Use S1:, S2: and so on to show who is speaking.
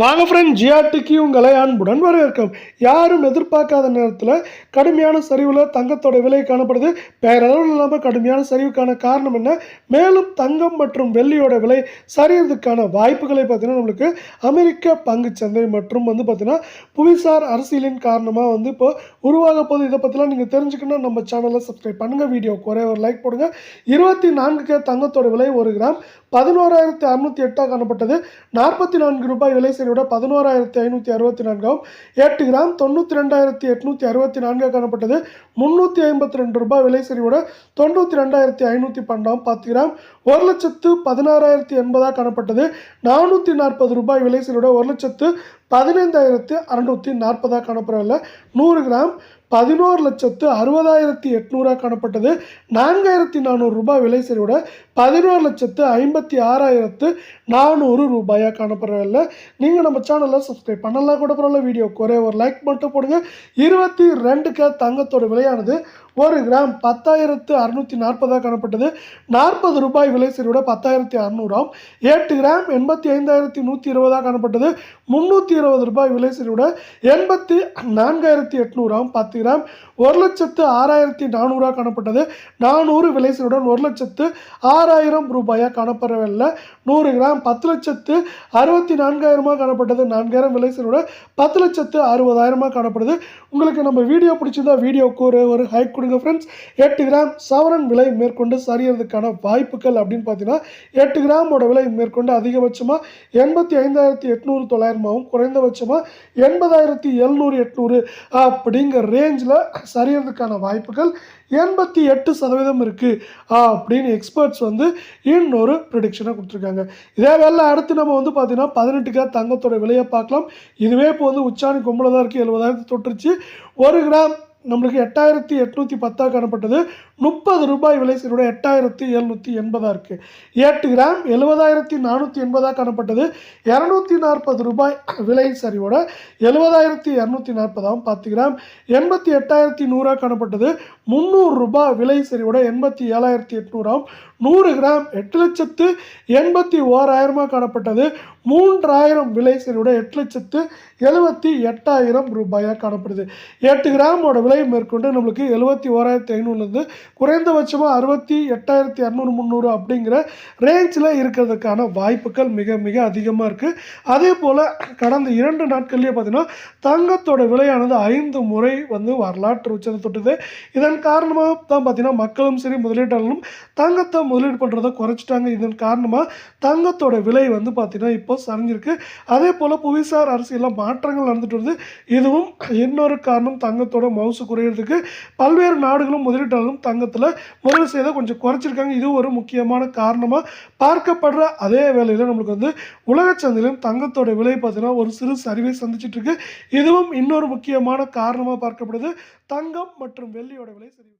S1: வாங்க ஃப்ரெண்ட் ஜிஆர்டிக்கு உங்களை அன்புடன் வரவேற்கும். யாரும் எதிர்பார்க்காத நேரத்தில் கடுமையான சரிவில் தங்கத்தோட விலை காணப்படுது. பேரளவில் இல்லாமல் கடுமையான சரிவுக்கான காரணம் என்ன? மேலும் தங்கம் மற்றும் வெள்ளியோட விலை சரியறதுக்கான வாய்ப்புகளை பார்த்தீங்கன்னா நம்மளுக்கு அமெரிக்க பங்குச்சந்தை மற்றும் வந்து பார்த்தீங்கன்னா புவிசார் அரசியலின் காரணமாக வந்து இப்போ உருவாக போகுது. இதை பற்றிலாம் நீங்கள் தெரிஞ்சுக்கணும் நம்ம சேனலை சப்ஸ்கிரைப் பண்ணுங்கள் வீடியோ குறைய ஒரு லைக் போடுங்க. இருபத்தி நான்கு தங்கத்தோட விலை ஒரு கிராம் பதினோராயிரத்தி அறுநூத்தி எட்டாக காணப்பட்டது. நாற்பத்தி நான்கு ரூபாய் விலை விட பதினோராயிரத்தி ஐநூற்றி அறுபத்தி நான்காகவும் எட்டு கிராம் தொண்ணூற்றி ரெண்டாயிரத்தி எட்நூற்றி அறுபத்தி நான்காக காணப்பட்டது. முந்நூற்றி ஐம்பத்தி ரெண்டு ரூபாய் விலை சரிவோட தொண்ணூற்றி ரெண்டாயிரத்தி ஐநூற்றி பன்னெண்டாம் பத்து கிராம் ஒரு லட்சத்து பதினாறாயிரத்தி எண்பதாக காணப்பட்டது. நானூற்றி நாற்பது ரூபாய் விலை சரிவோட ஒரு லட்சத்து பதினைந்தாயிரத்து அறநூற்றி நாற்பதாக காணப்படவில்லை நூறு கிராம் பதினோரு லட்சத்து அறுபதாயிரத்தி எட்நூறாக காணப்பட்டது. நான்காயிரத்தி நானூறு ரூபாய் விலை சரியோட பதினோரு லட்சத்து ஐம்பத்தி ஆறாயிரத்து நானூறு ரூபாயாக காணப்படவில்லை நீங்கள் நம்ம சேனலில் சப்ஸ்கிரைப் பண்ணலாம் கூட பரவாயில்ல வீடியோ குறைய ஒரு லைக் மட்டும் போடுங்க. இருபத்தி ரெண்டு கே தங்கத்தோட விலையானது ஒரு கிராம் பத்தாயிரத்து அறுநூற்றி நாற்பதாக காணப்பட்டது. நாற்பது ரூபாய் விலை சரியோட பத்தாயிரத்தி அறநூறாம். எட்டு கிராம் எண்பத்தி ஐந்தாயிரத்தி நூற்றி இருபதாக காணப்பட்டது. முந்நூற்றி இருபது ரூபாய் விலை சரியோட எண்பத்தி நான்காயிரத்தி எட்நூறாம் பத்து கிராம் ஒரு லட்சத்து ஆறாயிரத்தி நானூறாக காணப்பட்டது. நானூறு விலை சரியுடன் ஒரு லட்சத்து ஆறாயிரம் ரூபாயாக காணப்படவில்லை. நூறு கிராம் பத்து லட்சத்து அறுபத்தி நான்காயிரமாக காணப்பட்டது. நான்காயிரம் விலை சரியோட பத்து லட்சத்து அறுபதாயிரமாக காணப்படுது. உங்களுக்கு நம்ம வீடியோ பிடிச்சிருந்தா வீடியோக்கு ஒரு ஒரு ஹைக் கொடுங்க ஃப்ரெண்ட்ஸ் எட்டு கிராம் சவரன் விலை மேற்கொண்டு சரியறதுக்கான வாய்ப்புகள் அப்படின்னு பார்த்தீங்கன்னா எட்டு கிராமோட விலை மேற்கொண்டு அதிகபட்சமாக எண்பத்தி ஐந்தாயிரத்தி எட்நூறு தொள்ளாயிரமாகவும் குறைந்த குறைந்தபட்சமாக எண்பதாயிரத்தி எழுநூறு எட்நூறு அப்படிங்கிற ரேஞ்சில் சரியறதுக்கான வாய்ப்புகள் எண்பத்தி எட்டு சதவீதம் இருக்குது அப்படின்னு எக்ஸ்பர்ட்ஸ் வந்து இன்னொரு ப்ரிடிக்ஷனை கொடுத்துருக்காங்க. இதே வேலை அடுத்து நம்ம வந்து பார்த்தீங்கன்னா பதினெட்டுக்கா தங்கத்தோட விலையை பார்க்கலாம். இதுவே இப்போ வந்து உச்சாணி கும்பல தான் இருக்குது எழுபதாயிரத்து தொட்டுருச்சு. ஒரு கிராம் நம்மளுக்கு எட்டாயிரத்தி எட்நூற்றி பத்தாக காணப்பட்டது. முப்பது ரூபாய் விலை சீருடை எட்டாயிரத்தி எழுநூற்றி எண்பதாக இருக்குது எட்டு கிராம் எழுபதாயிரத்தி நானூற்றி எண்பதாக காணப்பட்டது. இரநூத்தி நாற்பது ரூபாய் விலை சரிவோட எழுபதாயிரத்தி இரநூத்தி நாற்பதாகவும் பத்து கிராம் எண்பத்தி எட்டாயிரத்தி நூறாக காணப்பட்டது. முந்நூறு ரூபாய் விலை சரிவோட எண்பத்தி ஏழாயிரத்தி எட்நூறாம் நூறு கிராம் எட்டு லட்சத்து எண்பத்தி ஓராயிரமாக காணப்பட்டது. மூன்றாயிரம் விலை சரியோட எட்டு லட்சத்து எழுபத்தி எட்டாயிரம் ரூபாயாக காணப்படுது. எட்டு கிராமோட விலை மேற்கொண்டு நம்மளுக்கு எழுபத்தி ஓராயிரத்தி ஐநூறுலேருந்து குறைந்தபட்சமாக அறுபத்தி எட்டாயிரத்தி இரநூறு முந்நூறு அப்படிங்கிற ரேஞ்சில் இருக்கிறதுக்கான வாய்ப்புகள் மிக மிக அதிகமாக இருக்குது அதே போல் கடந்த இரண்டு நாட்கள்லேயே பார்த்தீங்கன்னா தங்கத்தோட விலையானது ஐந்து முறை வந்து வரலாற்று உச்சத்தை தொட்டுது. இதன் காரணமாக தான் பார்த்திங்கன்னா மக்களும் சரி முதலீட்டாளர்களும் தங்கத்தை முதலீடு பண்ணுறதை குறைச்சிட்டாங்க. இதன் காரணமாக தங்கத்தோட விலை வந்து பார்த்திங்கன்னா இப்போ சரிஞ்சிருக்கு அதே போல் புவிசார் அரசியலில் மாற்றங்கள் நடந்துட்டு வருது. இதுவும் இன்னொரு காரணம் தங்கத்தோட மவுசு குறையிறதுக்கு. பல்வேறு நாடுகளும் முதலீட்டாளர்களும் தங்கத்தில் முதலீடு செய்த கொஞ்சம் குறைச்சிருக்காங்க. இது ஒரு முக்கியமான காரணமாக பார்க்கப்படுற அதே வேலையில் நம்மளுக்கு வந்து உலக சந்தையிலும் தங்கத்தோட விலை பார்த்தீங்கன்னா ஒரு சிறு சரிவை சந்திச்சிட்டு இருக்கு. இதுவும் இன்னொரு முக்கியமான காரணமாக பார்க்கப்படுது. தங்கம் மற்றும் வெள்ளியோட விலை சரி